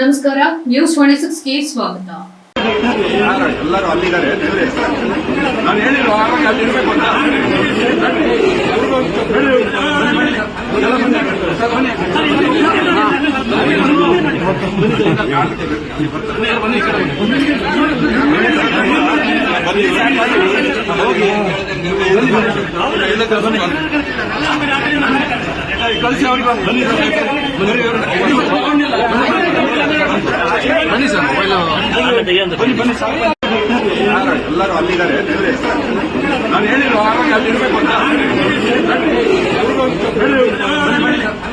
ನಮಸ್ಕಾರ news twenty ಸಿಕ್ಸ್ಗೆ ಸ್ವಾಗತ. ಯಾರು ಎಲ್ಲರೂ ಅಲ್ಲಿದ್ದಾರೆ ನಾನು ಹೇಳಿದ್ರು ಆವಾಗ ಅಲ್ಲಿ ಇರ್ಬೇಕು ಅಂತ. ಬನ್ನಿ. ಸರ್, ಬನ್ನಿ. ಯಾರ್ದು ಬೇಕು? ಅಲ್ಲಿ ಬರ್ತಾರೆ. ಬನ್ನಿ ಈ ಕಡೆ ಬನ್ನಿ. ಬನ್ನಿ ಹೋಗಿ ಇಲ್ಲ, ಬನ್ನಿ ಕಳಿಸಿ ಅವ್ರಿಗೆ ಬನ್ನಿ ಬನ್ನಿ ಸರ್ ಬನ್ನಿ ಬನ್ನಿ ಸರ್ ಯಾರು ಎಲ್ಲರೂ ಅಲ್ಲಿದ್ದಾರೆ ನಾನು ಹೇಳಿದ್ರು ಆವಾಗ ಅಲ್ಲಿ ಇರಬೇಕು ಅಂತ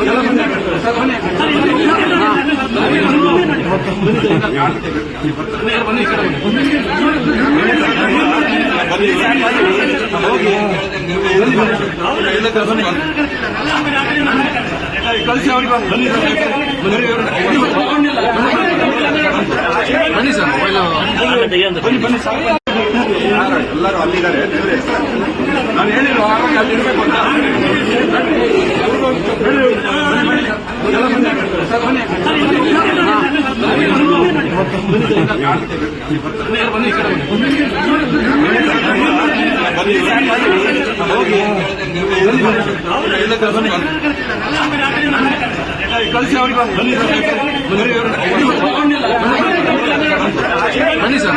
ಎಲ್ಲ ಬನ್ನಿ. ಸರ್, ಬನ್ನಿ. ಯಾರ್ದು ಬೇಕು? ಅಲ್ಲಿ ಬರ್ತಾರೆ. ಬನ್ನಿ ಈ ಕಡೆ ಬನ್ನಿ. ಹೋಗಿ ಇಲ್ಲ, ಬನ್ನಿ ಕಳಿಸಿ ಅವ್ರಿಗೆ ಬನ್ನಿ ಬನ್ನಿ ಸರ್ ಬನ್ನಿ ಬನ್ನಿ ಎಲ್ಲರೂ ಅಲ್ಲಿದ್ದಾರೆ ನಾನು ಹೇಳಿದ್ರು ಆವಾಗ ಅಲ್ಲಿ ಇರಬೇಕು ಅಂತ. ಕಳಿಸಿ ಅವ್ರಿಗೆ ಬನ್ನಿ ಬನ್ನಿ ಸರ್ ಬನ್ನಿ ಬನ್ನಿ ಸರ್